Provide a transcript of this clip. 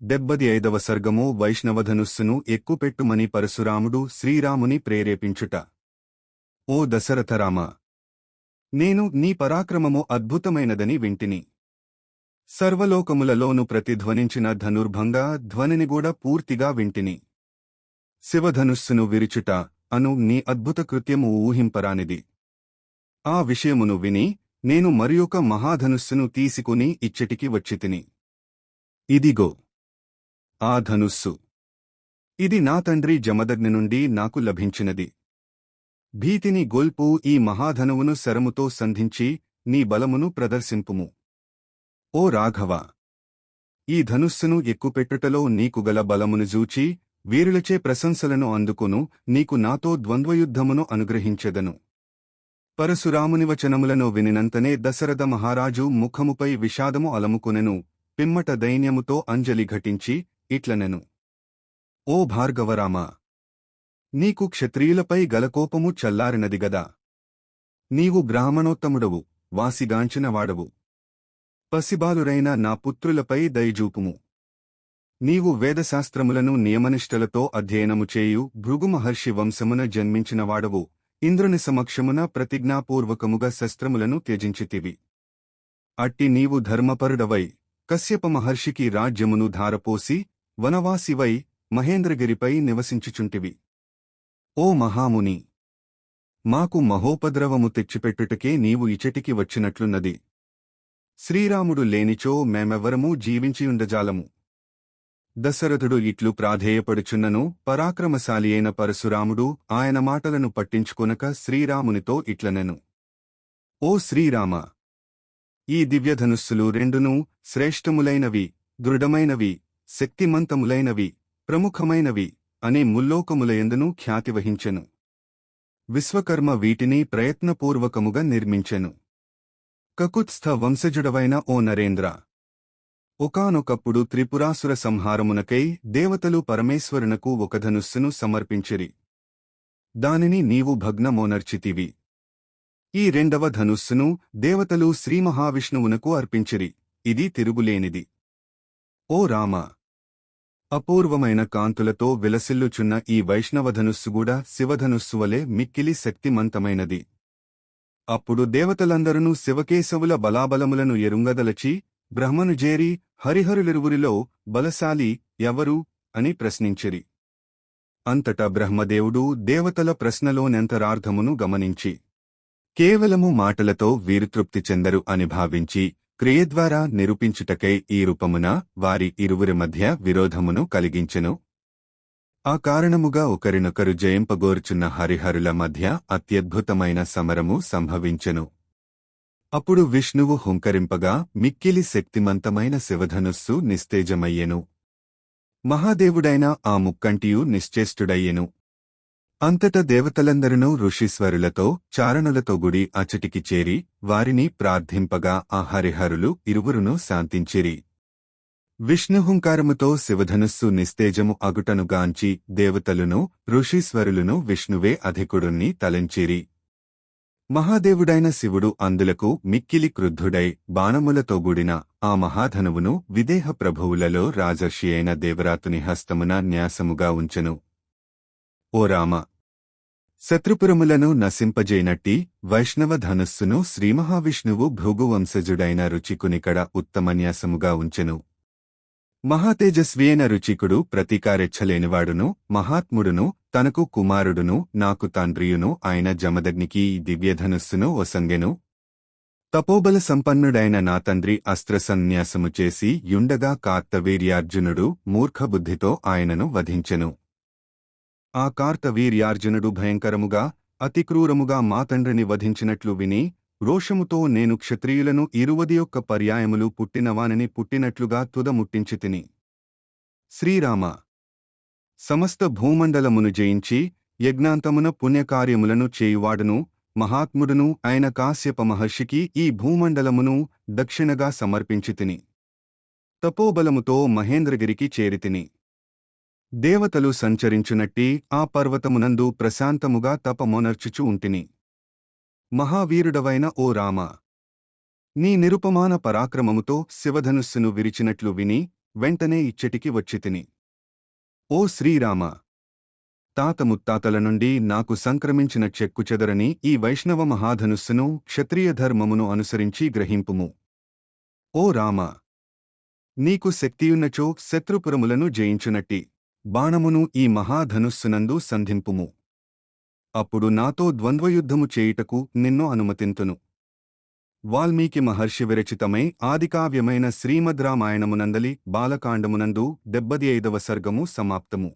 డెబ్బది ఐదవ సర్గము వైష్ణవధనుస్సును ఎక్కుపెట్టుమని పరశురాముడు శ్రీరాముని ప్రేరేపించుట. ఓ దశరథరామ! నేను నీ పరాక్రమము అద్భుతమైనదని వింటిని. సర్వలోకములలోను ప్రతిధ్వనించిన ధనుర్భంగా ధ్వనినిగూడా పూర్తిగా వింటిని. శివధనుస్సును విరుచుట అను నీ అద్భుత కృత్యము ఊహింపరానిది. ఆ విషయమును విని నేను మరియొక మహాధనుస్సును తీసుకుని ఇచ్చటికి వచ్చితిని. ఇదిగో! ఆ ధనుస్సు. ఇది నా తండ్రి జమదగ్ని నుండి నాకు లభించినది. భీతిని గొల్పు ఈ మహాధనువును శరముతో సంధించి నీ బలమును ప్రదర్శింపుము. ఓ రాఘవ! ఈ ధనుస్సును ఎక్కుపెట్టుటలో నీకు గల బలమును జూచి వీరులచే ప్రశంసలను అందుకును నీకు నాతో ద్వంద్వయుద్ధమును అనుగ్రహించెదను. పరశురాముని వచనములను వినినంతనే దశరథ మహారాజు ముఖముపై విషాదము అలముకొనెను పిమ్మట దైన్యముతో అంజలి ఘటించి ఇట్లనెను ఓ భార్గవరామా! నీకు క్షత్రియులపై గలకోపము చల్లారినది గదా. నీవు బ్రాహ్మణోత్తముడవు వాసిగాంచినవాడవు. పసిబాలురైన నా పుత్రులపై దయజూపుము నీవు వేదశాస్త్రములను నియమనిష్టలతో అధ్యయనము చేయు భృగుమహర్షి వంశమున జన్మించినవాడవు. ఇంద్రుని సమక్షమున ప్రతిజ్ఞాపూర్వకముగా శస్త్రములను త్యజించితివి. అట్టి నీవు ధర్మపరుడవై కశ్యప మహర్షికి రాజ్యమును ధారపోసి వనవాసివై మహేంద్రగిరిపై నివసించుచుంటివి. ఓ మహాముని! మాకు మహోపద్రవము తెచ్చిపెట్టుటకే నీవు ఇచటికి వచ్చినట్లున్నది. శ్రీరాముడు లేనిచో మేమెవ్వరమూ జీవించియుండజాలము. దశరథుడు ఇట్లు ప్రాధేయపడుచున్నను పరాక్రమశాలి అయిన పరశురాముడు ఆయన మాటలను పట్టించుకొనక శ్రీరామునితో ఇట్లనెను. ఓ శ్రీరామ! ఈ దివ్యధనుస్సులు రెండునూ శ్రేష్టములైనవి దృఢమైనవి. శక్తిమంతములైనవి ప్రముఖమైనవి అనే ముల్లోకములయందునూ ఖ్యాతి వహించెను విశ్వకర్మ వీటిని ప్రయత్నపూర్వకముగా నిర్మించెను. కకుత్స్థ వంశజుడవైన ఓ నరేంద్ర. ఒకానొకప్పుడు త్రిపురాసుర సంహారమునకై దేవతలు పరమేశ్వరునకు ఒక ధనుస్సును సమర్పించిరి. దానిని నీవు భగ్నమోనర్చితివి. ఈ రెండవ ధనుస్సును దేవతలు శ్రీమహావిష్ణువునకు అర్పించిరి. ఇది తిరుగులేనిది. ఓ రామ. అపూర్వమైన కాంతులతో విలసిల్లుచున్న ఈ వైష్ణవధనుస్సుగూడా శివధనుస్సువలే మిక్కిలి శక్తిమంతమైనది. అప్పుడు దేవతలందరూ శివకేశవుల బలాబలములను ఎరుంగదలచి బ్రహ్మను జేరి హరిహరులిరువురిలో బలశాలి ఎవరు అని ప్రశ్నించిరి. అంతటా బ్రహ్మదేవుడు దేవతల ప్రశ్నలోనెంతరార్థమును గమనించి కేవలము మాటలతో వీరు తృప్తి చెందరు అని భావించి క్రియ ద్వారా నిరూపించుటకై ఈ రూపమున వారి ఇరువురి మధ్య విరోధమును కలిగించెను. ఆ కారణముగా ఒకరినొకరు జయింపగోర్చున్న హరిహరుల మధ్య అత్యద్భుతమైన సమరము సంభవించెను. అప్పుడు విష్ణువు హుంకరింపగా మిక్కిలి శక్తిమంతమైన శివధనుస్సు నిస్తేజమయ్యెను. మహాదేవుడైన ఆ ముక్కంటియు నిశ్చేష్టుడయ్యెను. అంతట దేవతలందరినూ ఋషీశ్వరులతో చారణులతో గుడి అచటికి చేరి వారిని ప్రార్థింపగా ఆ హరిహరులు ఇరువురును శాంతించిరి. విష్ణుహుంకారముతో శివధనుస్సు నిస్తేజము అగుటనుగాంచి దేవతలును ఋషీశ్వరులును విష్ణువే అధికుడుణ్ణి తలంచిరి. మహాదేవుడైన శివుడు అందులకు మిక్కిలి క్రుద్ధుడై బాణములతో గుడిన ఆ మహాధనువును విదేహ ప్రభువులలో రాజర్షి అయిన దేవరాతుని హస్తమున న్యాసముగా ఉంచెను. ఓ రామ! శత్రుపురములను నశింపజేనట్టి వైష్ణవ ధనుస్సును శ్రీమహావిష్ణువు భృగువంశజుడైన రుచికునికడ ఉత్తమన్యాసముగా ఉంచెను. మహాతేజస్వియైన రుచికుడు ప్రతీకారెచ్చలేనివాడును మహాత్ముడును తనకు కుమారుడును నాకు తండ్రియును ఆయన జమదగ్నికి దివ్యధనుస్సును ఒసంగెను. తపోబల సంపన్నుడైన నా తండ్రి అస్త్రసన్యాసము చేసి యుండగా కార్తవీర్యార్జునుడు మూర్ఖబుద్ధితో ఆయనను వధించెను. ఆ కార్తవీర్యార్జునుడు భయంకరముగా అతిక్రూరముగా మా తండ్రిని వధించినట్లు విని రోషముతో నేను క్షత్రియులను ఇరువది యొక్క పర్యాయములు పుట్టినవానని పుట్టినట్లుగా తుదముట్టించి తిని. శ్రీరామ! సమస్త భూమండలమును జయించి యజ్ఞాంతమున పుణ్యకార్యములను చేయువాడును మహాత్ముడును ఆయన కాశ్యప మహర్షికి ఈ భూమండలమును దక్షిణగా సమర్పించి తిని. తపోబలముతో మహేంద్రగిరికి చేరితిని దేవతలు సంచరించునట్టి ఆ పర్వతమునందు ప్రశాంతముగా తపమొనర్చుచు ఉంటిని. మహావీరుడవైన ఓ రామ నీ నిరుపమాన పరాక్రమముతో శివధనుస్సును విరిచినట్లు విని వెంటనే ఇచ్చటికి వచ్చితిని. ఓ శ్రీరామ తాత ముత్తాతల నుండి నాకు సంక్రమించిన చెక్కుచెదరని ఈ వైష్ణవ మహాధనుస్సును క్షత్రియ ధర్మమును అనుసరించి గ్రహింపుము. ఓ రామ నీకు శక్తియున్నచో శత్రుపురములను జయించునట్టి. బాణమును ఈ మహాధనుస్సునందు సంధింపుము. అప్పుడు నాతో ద్వంద్వయుద్ధము చేయుటకు నిన్ను అనుమతింతును. వాల్మీకి మహర్షి విరచితమై ఆదికావ్యమైన శ్రీమద్ రామాయణమునందలి బాలకాండమునందు డెబ్బది ఐదవ సర్గము సమాప్తము.